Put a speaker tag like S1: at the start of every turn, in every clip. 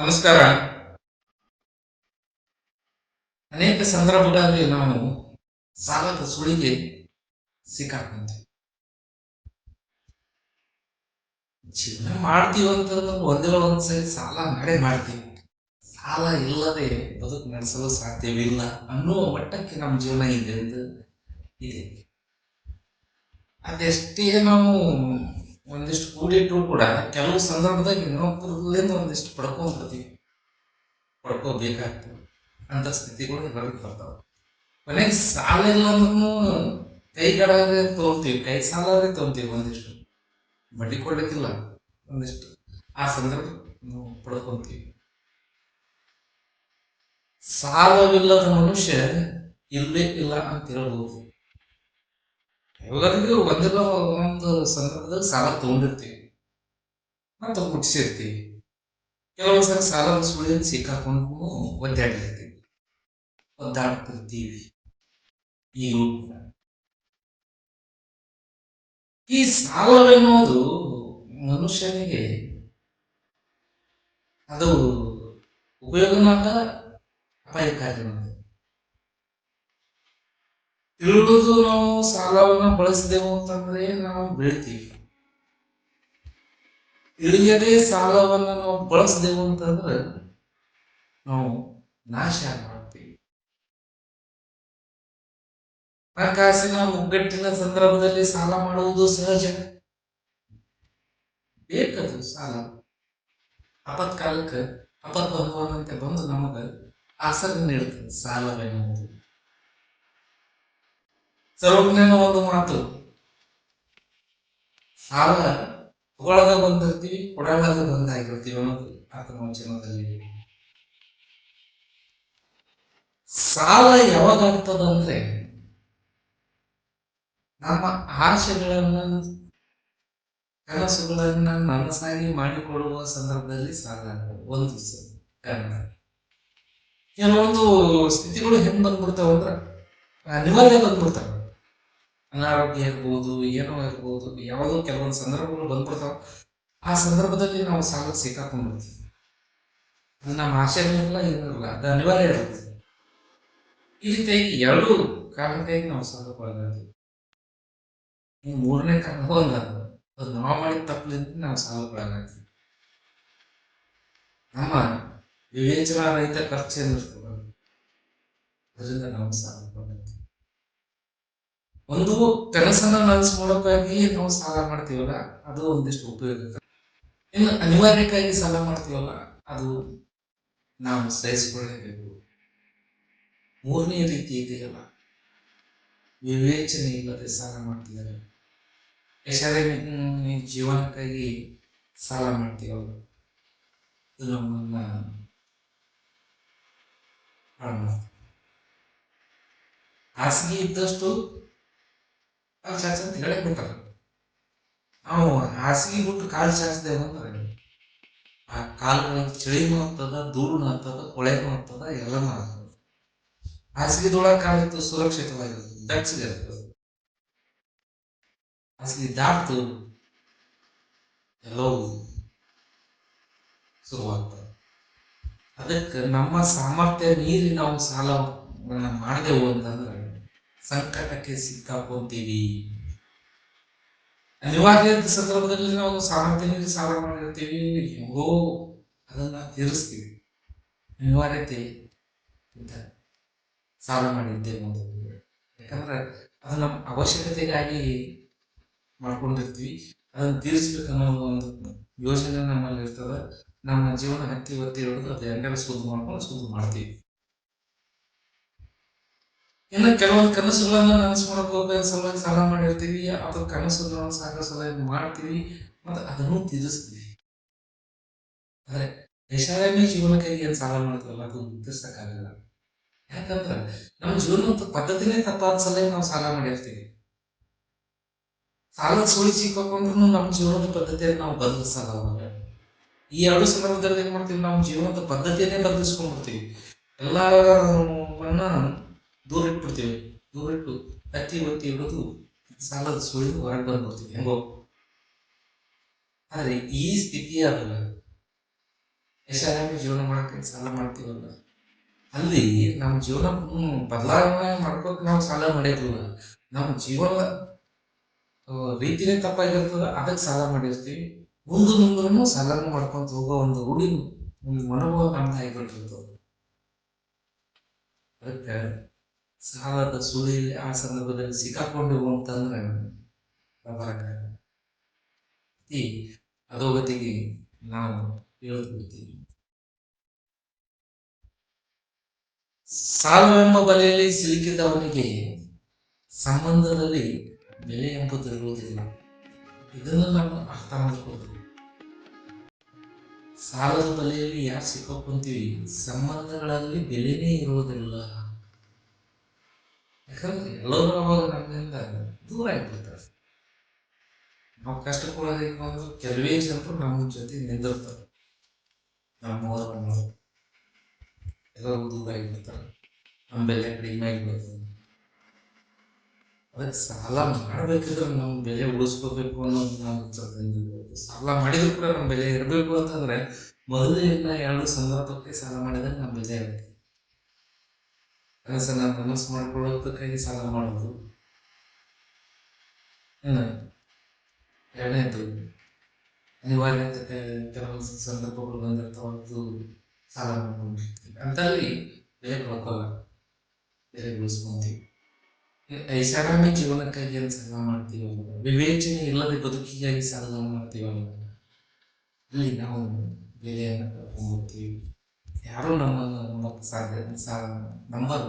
S1: ನಮಸ್ಕಾರ. ಅನೇಕ ಸಂದರ್ಭಗಳಲ್ಲಿ ನಾವು ಸಾಲದ ಸುಳಿಗೆ ಸಿಕ್ಕಾಕೊಂತೀವಿ ಜೀವನ ಮಾಡ್ತೀವಿ ಅಂತಂದ್ರೆ ಒಂದಿಲ್ಲ ಒಂದ್ ಸರಿ ಸಾಲ ನಡೆ ಮಾಡ್ತೀವಿ ಸಾಲ ಇಲ್ಲದೆ ಬದುಕು ನಡೆಸಲು ಸಾಧ್ಯವಿಲ್ಲ ಅನ್ನುವ ಮಟ್ಟಕ್ಕೆ ನಮ್ಮ ಜೀವನ ಇದೆ ಎಂದು ಇದೆ. ಅದೆಷ್ಟೇ ನಾವು ಒಂದಿಷ್ಟು ಕೂಡಿಟ್ಟರು ಕೂಡ ಕೆಲವು ಸಂದರ್ಭದಾಗ ಇನ್ನೊಬ್ಬರಿಂದ ಒಂದಿಷ್ಟು ಪಡ್ಕೊಂಡ್ಬಿಡ್ತೀವಿ. ಪಡ್ಕೋಬೇಕಾಗ್ತದೆ. ಅಂತ ಸ್ಥಿತಿಗಳು ಹೊರಗೆ ಬರ್ತಾವ. ಕೊನೆಗೆ ಸಾಲ ಇಲ್ಲ ಅಂದ್ರೂ ಕೈ ಕಡಾದ್ರೆ ತೊಗೊಳ್ತೀವಿ ಕೈ ಸಾಲಾದ್ರೆ ತೊಗೊಳ್ತೀವಿ ಒಂದಿಷ್ಟು. ಬಡ್ಡಿ ಕೊಡ್ಲಿಕ್ಕಿಲ್ಲ ಒಂದಿಷ್ಟು. ಆ ಸಂದರ್ಭ ನಾವು ಪಡ್ಕೊಂತೀವಿ. ಸಾಲವಿಲ್ಲದ ಮನುಷ್ಯ ಇಲ್ಲೇ ಇಲ್ಲ ಅಂತ ಹೇಳ್ಬೋದು ಯಾವಾಗಾದ್ರೂ ಒಂದಿಲ್ಲ ಒಂದು ಸಂದರ್ಭದಾಗ ಸಾಲ ತಗೊಂಡಿರ್ತೀವಿ. ಮತ್ತೆ ಮುಟ್ಟಿಸಿರ್ತೀವಿ ಕೆಲವೊಂದು ಸಲ ಸಾಲದ ಸುಳಿಯಲ್ಲಿ ಸಿಕ್ಕಾಕೊಂಡು ಒದ್ದಾಡಿರ್ತೀವಿ ಒದ್ದಾಡ್ತಿರ್ತೀವಿ. ಈಗಲೂ ಕೂಡ ಈ ಸಾಲವೆನ್ನುವುದು ಮನುಷ್ಯನಿಗೆ ಅದು ಉಪಯೋಗನಾದ ಅಪಾಯಕಾರಿ ತಿಳಿದು ನಾವು ಸಾಲವನ್ನು ಬಳಸಿದೆವು ಅಂತಂದ್ರೆ ನಾವು ಬೆಳಿತೀವಿ ಇಳಿಯದೇ ಸಾಲವನ್ನು ನಾವು ಬಳಸಿದೆವು ಅಂತಂದ್ರೆ ನಾವು ನಾಶ ಮಾಡ್ತೀವಿ. ಹಣಕಾಸಿನ ಮುಗ್ಗಟ್ಟಿನ ಸಂದರ್ಭದಲ್ಲಿ ಸಾಲ ಮಾಡುವುದು ಸಹಜ. ಬೇಕದು ಸಾಲ. ಅಪತ್ಕಾಲಕ್ಕೆ ಅಪತ್ ಅಂತ ಬಂದು ನಮಗೆ ಆಸರೆ ನೀಡುತ್ತದೆ ಸಾಲವೆನ್ನುವುದು. ಸರ್ವಜ್ಞನ ಒಂದು ಮಾತು ಸಾಲ ತಗೊಳ್ಳದ ಬಂದಿರ್ತೀವಿ, ಕೊಡಲಾದ ಬಂದಾಗಿರ್ತೀವಿ ಅನ್ನೋದು ಆತನ ವಚನದಲ್ಲಿ ಸಾಲ ಯಾವಾಗ ಆಗ್ತದಂದ್ರೆ ನಮ್ಮ ಆಶೆಗಳನ್ನ ಕನಸುಗಳನ್ನ ನನಸಾಗಿ ಮಾಡಿಕೊಡುವ ಸಂದರ್ಭದಲ್ಲಿ ಸಾಲ ಒಂದು ಕಾರಣ ಕೆಲವೊಂದು ಸ್ಥಿತಿಗಳು ಹೆಂಗ್ ಬಂದ್ಬಿಡ್ತಾವ ಅಂದ್ರೆ ಅನಿವಾರ್ಯ ಬಂದ್ಬಿಡ್ತಾವ. ಅನಾರೋಗ್ಯ ಇರ್ಬೋದು, ಏನೋ ಇರ್ಬೋದು, ಯಾವುದೋ ಕೆಲವೊಂದು ಸಂದರ್ಭಗಳು ಬಂದ್ಬಿಡ್ತಾವ. ಆ ಸಂದರ್ಭದಲ್ಲಿ ನಾವು ಸಾಲ ಸಿಕ್ಕಾಕೊಂಡ್ಬಿಡ್ತೀವಿ ನಮ್ಮ ಆಶೆಗಳಿರಲ್ಲ ಏನಿರಲ್ಲ ಅದು ಅನಿವಾರ್ಯ ಇರುತ್ತೆ. ಈ ರೀತಿಯಾಗಿ ಎರಡು ಕಾರಣಕ್ಕಾಗಿ ನಾವು ಸಾಲಕ್ಕೊಳಗಾಗ್ತೀವಿ ಈ ಮೂರನೇ ಕಾರಣ ಒಂದು ಅದು. ನಾವು ಮಾಡಿದ ತಪ್ಪಲಿಂದ ನಾವು ಸಾಲಕ್ಕೊಳಗಾಗ್ತೀವಿ ನಮ್ಮ ವಿವೇಚನಾ ರಹಿತ ಖರ್ಚು ಏನಿರ್ತದೆ ಅದರಿಂದ ನಾವು ಸಾಲಕ್ಕೊಳಗಾಗ್ತೀವಿ ಒಂದು ಕನಸನ್ನ ನನಸು ನಾವು ಸಾಲ ಮಾಡ್ತೀವಲ್ಲ, ಅದು ಒಂದಿಷ್ಟು ಉಪಯೋಗ. ಇನ್ನು ಅನಿವಾರ್ಯಕ್ಕಾಗಿ ಸಾಲ ಮಾಡ್ತೀವಲ್ಲ, ಅದು ನಾವು ಸಹಿಸಿಕೊಳ್ಳಬೇಕು. ಮೂರನೇ ರೀತಿ ಇದೆಯಲ್ಲ, ವಿವೇಚನೆ ಇಲ್ಲದೆ ಸಾಲ ಮಾಡ್ತಿದ್ದಾರೆ. ಯಶಾರೆ ಜೀವನಕ್ಕಾಗಿ ಸಾಲ ಮಾಡ್ತೀವಲ್ಲ, ಇದು ನಮ್ಮನ್ನ ಹಾಸಿಗೆ ಇದ್ದಷ್ಟು ಚಾಚ್ ಅಂತ ಹೇಳಕ್ ಬಿಟ್ಟಾರ ನಾವು ಹಾಸಿಗೆ ಬಿಟ್ಟು ಕಾಲು ಚಾಚದೆ ಅಂದ್ರೆ ಆ ಕಾಲು ಚಳಿನೂ ಆಗ್ತದ ಧೂಳುನೂ ಆಗ್ತದ ಕೊಳೆನೂ ಆಗ್ತದ ಎಲ್ಲನೂ ಆಗ್ತದ ಹಾಸಿಗೆ ದೊಳಗೆ ಕಾಲಿತ್ತು ಸುರಕ್ಷಿತವಾಗಿರ್ತದೆ ಬೆಚ್ಚಗೆ ಇರ್ತದೆ ಹಾಸಿಗೆ ದಾಟ್ತು ಎಲ್ಲವೂ ಶುರುವಾಗ್ತದೆ. ಅದಕ್ಕೆ ನಮ್ಮ ಸಾಮರ್ಥ್ಯ ಮೀರಿ ನಾವು ಸಾಲ ಮಾಡದೆ ಅಂತಂದ್ರೆ ಸಂಕಟಕ್ಕೆ ಸಿಕ್ಕಾಕೊಂತೀವಿ ಅನಿವಾರ್ಯ ಸಂದರ್ಭದಲ್ಲಿ ನಾವು ಮೀರಿ ಸಾಲ ಮಾಡಿರ್ತೀವಿ. ಹೆಂಗೋ ಅದನ್ನ ತೀರಿಸ್ತೀವಿ. ಅನಿವಾರ್ಯತೆ ಅಂತ ಸಾಲ ಮಾಡಿದ್ದೇವೆ ಯಾಕಂದ್ರೆ ಅದು ನಮ್ಮ ಅವಶ್ಯಕತೆಗಾಗಿ ಮಾಡ್ಕೊಂಡಿರ್ತೀವಿ. ಅದನ್ನ ತೀರಿಸ್ಬೇಕನ್ನೋ ಒಂದು ಯೋಜನೆ ನಮ್ಮಲ್ಲಿ ಇರ್ತದೆ ನಮ್ಮ ಜೀವನ ಹತ್ತಿ ಒತ್ತಿ ಹಿಡಿದು ಅದು ಹೆಂಗಾರ ಸುದ್ದು ಮಾಡ್ಕೊಂಡು ಸುದ್ದು ಮಾಡ್ತೀವಿ. ಇನ್ನು ಕೆಲವೊಂದು ಕನಸುಗಳನ್ನು ನನಸು ಮಾಡ್ಕೋಬೇಕು ಸಲುವಾಗಿ ಸಾಲ ಮಾಡಿರ್ತೀವಿ ಅದ್ರ ಕನಸನ್ನು ಸಾಕೋ ಸಲುವಾಗಿ ಮಾಡ್ತೀವಿ, ಮತ್ತು ಅದನ್ನು ತೀರಿಸ್ತೀವಿ. ಆದರೆ ಐಷಾರಾಮಿ ಜೀವನಕ್ಕಾಗಿ ಏನು ಸಾಲ ಮಾಡ್ತೀವಲ್ಲ ಅದು ತೀರ್ಸಕ್ಕಾಗಲ್ಲ ಯಾಕಂದ್ರೆ ನಮ್ಮ ಜೀವನದ ಪದ್ಧತಿನೇ ತಪ್ಪಾದ ಸಲಹೆ ನಾವು ಸಾಲ ಮಾಡಿರ್ತೀವಿ. ಸಾಲ ಸುಳಿ ಸಿಕ್ಕೊಂಡ್ರು ನಮ್ಮ ಜೀವನದ ಪದ್ಧತಿಯನ್ನು ನಾವು ಬದಲಿಸಲ್ಲ ಈ ಎರಡು ಸಂದರ್ಭದಲ್ಲಿ ಏನ್ ಮಾಡ್ತೀವಿ ನಾವು ಜೀವನದ ಪದ್ಧತಿಯನ್ನೇ ಬದಲಿಸ್ಕೊಂಡ್ಬಿಡ್ತೀವಿ. ಎಲ್ಲವನ್ನ ದೂರ ಇಟ್ಬಿಡ್ತೀವಿ ದೂರ ಇಟ್ಟು ಕತ್ತಿ ಒತ್ತಿ ಇಡೋದು ಸಾಲದ ಸುಳಿದು ಹೊರಗೆ ಬಂದ್ಬಿಡ್ತೀವಿ. ಹೆಂಗೋ. ಆದರೆ ಈ ಸ್ಥಿತಿ ಅದಲ್ಲ ಐಷಾರಾಮಿ ಜೀವನ ಮಾಡಕ್ಕೆ ಸಾಲ ಮಾಡ್ತೀವಲ್ಲ? ಅಲ್ಲಿ ನಮ್ಮ ಜೀವನ ಬದಲಾವಣೆ ಮಾಡ್ಕೋಕ್ ನಾವು ಸಾಲ ಮಾಡಿರ್ಲಿಲ್ಲ ನಮ್ಮ ಜೀವನ ರೀತಿನೇ ತಪ್ಪಾಗಿರ್ತದ ಅದಕ್ಕೆ ಸಾಲ ಮಾಡಿರ್ತೀವಿ. ಮುಂದೆ ಮುಂದೂ ಸಾಲನ ಮಾಡ್ಕೊಂತ ಹೋಗೋ ಒಂದು ರೂಢಿ, ಒಂದು ಮನೋಭಾವ ನಮ್ದು ಆಗಿಬಿಟ್ಟಿರ್ತದೆ ಅದಕ್ಕೆ ಸಾಲದ ಸುಳಿಯಲ್ಲಿ ಆ ಸಂದರ್ಭದಲ್ಲಿ ಸಿಕ್ಕಾಕೊಂಡು ಅಂತಂದ್ರೆ. ಈ ಅಧೋಗತಿಗೆ ನಾವು ಹೇಳ್ಬಿಡ್ತೀವಿ ಸಾಲವೆಂಬ ಬಲೆಯಲ್ಲಿ ಸಿಲುಕಿದವನಿಗೆ ಸಂಬಂಧದಲ್ಲಿ ಬೆಲೆ ಎಂಬುದು ಇರುವುದಿಲ್ಲ ಇದನ್ನು ನಾವು ಅರ್ಥ ಮಾಡ್ಕೊಳ್ತೀವಿ ಸಾಲದ ಬಲೆಯಲ್ಲಿ ಯಾರು ಸಿಕ್ಕಾಕೊಂತೀವಿ? ಸಂಬಂಧಗಳಲ್ಲಿ ಬೆಲೆನೇ ಇರುವುದಿಲ್ಲ. ಯಾಕಂದ್ರೆ ಎಲ್ಲರೂ ಅವಾಗ ನಮ್ಮಿಂದ ದೂರ ಆಗ್ಬಿಡ್ತಾರೆ ನಾವು ಕಷ್ಟ ಒಂದು ಕೆಲವೇ ಜನರು ನಮ್ಮ ಜೊತೆ ನಿಂದಿರ್ತಾರೆ ನಮ್ಮವರು ನಮ್ಮವರು ಎಲ್ಲರೂ ದೂರ ಆಗಿಬಿಡ್ತಾರೆ ನಮ್ಮ ಬೆಲೆ ಕಡಿಮೆ ಆಗಿಬಿಡ್ತದೆ ಅದಕ್ಕೆ ಸಾಲ ಮಾಡಬೇಕಿದ್ರೆ ನಮ್ಮ ಬೆಲೆ ಉಳಿಸ್ಕೋಬೇಕು ಅನ್ನೋದು ನಾವು. ಸಾಲ ಮಾಡಿದ್ರು ಕೂಡ ನಮ್ಮ ಬೆಲೆ ಇರಬೇಕು ಅಂತಂದ್ರೆ ಮೊದಲಿನ ಎರಡು ಸಂದರ್ಭಕ್ಕೆ ಸಾಲ ಮಾಡಿದ್ರೆ ನಮ್ಮ ಬೆಲೆ ಇರುತ್ತೆ ಕನಸನ್ನ ಮನಸ್ಸು ಮಾಡ್ಕೊಳ್ಳೋದಕ್ಕಾಗಿ ಸಾಲ ಮಾಡೋದು ಇನ್ನು ಎರಡನೇದು ಅನಿವಾರ್ಯ ಅಂತ ಕೆಲವು ಸಂದರ್ಭಗಳು ಬಂದಿರ್ತಾವದ್ದು ಸಾಲ ಮಾಡ್ಕೊಂಡು ಅಂತಲ್ಲಿ ಬೆಲೆ ಕಳ್ಕೊಳ್ಳಲ್ಲ ಬೇರೆ ಉಳಿಸ್ಕೊಂತೀವಿ ಐಷಾರಾಮಿ ಜೀವನಕ್ಕಾಗಿ ಏನು ಸಾಲ ಮಾಡ್ತೀವಲ್ಲ ವಿವೇಚನೆ ಇಲ್ಲದೆ ಬದುಕಿಗಾಗಿ ಸಾಲ ಮಾಡ್ತೀವಲ್ಲ ಅಲ್ಲಿ ನಾವು ಬೆಲೆಯನ್ನು ಕಳ್ಕೊಂಡ್ಬಿಡ್ತೀವಿ ಯಾರೂ ನಮ್ಮನ್ನು ನಂಬಕ್ಕೆ ಸಾಧ್ಯ ನಂಬಲ್ಲ.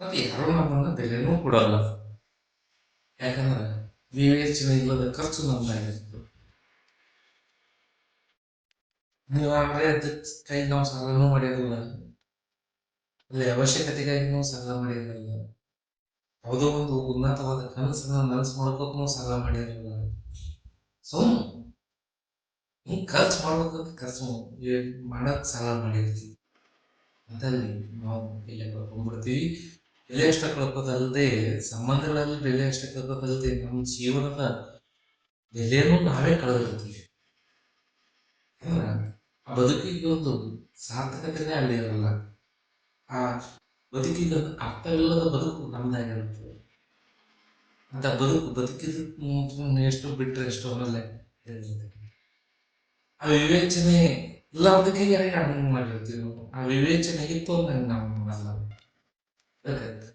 S1: ಮತ್ತೆ ಯಾರೂ ನಮ್ಮನ್ನು ಬೆಲೆನೂ ಕೊಡಲ್ಲ. ಯಾಕಂದ್ರೆ ವಿವೇಚನೆ ಇಲ್ಲದ ಖರ್ಚು ನಮ್ದಾಗಿರ್ತದೆ ನೀವಾಗಲೇ ಅದಕ್ಕಾಗಿ ನಾವು ಸಾಲನೂ ಮಾಡಿರಲ್ಲ. ಅಲ್ಲಿ ಅವಶ್ಯಕತೆಗಾಗಿ ನಾವು ಸಾಲ ಮಾಡಿರಲಿಲ್ಲ ಯಾವುದೋ ಒಂದು ಉನ್ನತವಾದ ಕನಸನ್ನ ನನಸು ಮಾಡ್ಕೋಕ್ ನಾವು ಸಾಲ ಮಾಡಿರಲಿಲ್ಲ ಸೊ ಹಿಂಗೆ ಖರ್ಚು ಮಾಡ್ಬೇಕಂತ ಖರ್ಚು. ಏ- ಮಾಡಕ್ ಸಾಲ ಮಾಡಿರ್ತೀವಿ. ಅದಲ್ಲಿ ನಾವು ಬೆಲೆ ಕಳ್ಕೊಂಡ್ಬಿಡ್ತೀವಿ ಬೆಲೆ ಅಷ್ಟು ಕಳ್ಕೋದಲ್ಲದೆ ಸಂಬಂಧಗಳಲ್ಲಿ ಬೆಲೆ ಅಷ್ಟು ಕಳ್ಕೋದಲ್ಲದೆ ನಮ್ಮ ಜೀವನದ ಬೆಲೆಯನ್ನು ನಾವೇ ಕಳೆದಿರ್ತೀವಿ ಬದುಕಿಗೆ ಒಂದು ಸಾರ್ಥಕತೆನೇ ಅಲ್ಲಿ ಇರಲ್ಲ. ಆ ಬದುಕಿಗೆ ಅರ್ಥವಿಲ್ಲದ ಬದುಕು ನಮ್ದಾಗಿರುತ್ತೆ ಅಂತ ಬದುಕು ಬದುಕಿದ ಎಷ್ಟು ಬಿಟ್ಟರೆ ಎಷ್ಟು ಅನ್ನೋಲ್ಲ. ಆ ವಿವೇಚನೆ ಇಲ್ಲದಕ್ಕೆ ಹಂಗೆ ಮಾಡಿರ್ತೀವಿ ಆ ವಿವೇಚನೆ ಇತ್ತು ಅಂದ್ರೆ ನಾವು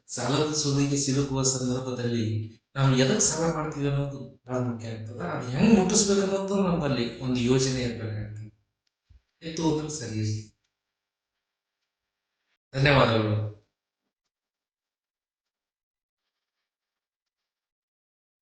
S1: ಸಾಲದ ಸುದಿಗೆ ಸಿಲುಕುವ ಸಂದರ್ಭದಲ್ಲಿ ನಾವು ಎದಕ್ಕೆ ಸಾಲ ಮಾಡ್ತೀವಿ ಅನ್ನೋದು ಬಹಳ ಮುಖ್ಯ ಆಗ್ತದೆ ಅದು ಹೆಂಗ್ ಮುಟ್ಟಿಸ್ಬೇಕನ್ನೋದು ನಮ್ಮಲ್ಲಿ ಒಂದು ಯೋಚನೆ ಇರಬೇಕಾಗ್ತದೆ ಇತ್ತು ಅಂದ್ರೆ ಸರಿ ಧನ್ಯವಾದಗಳು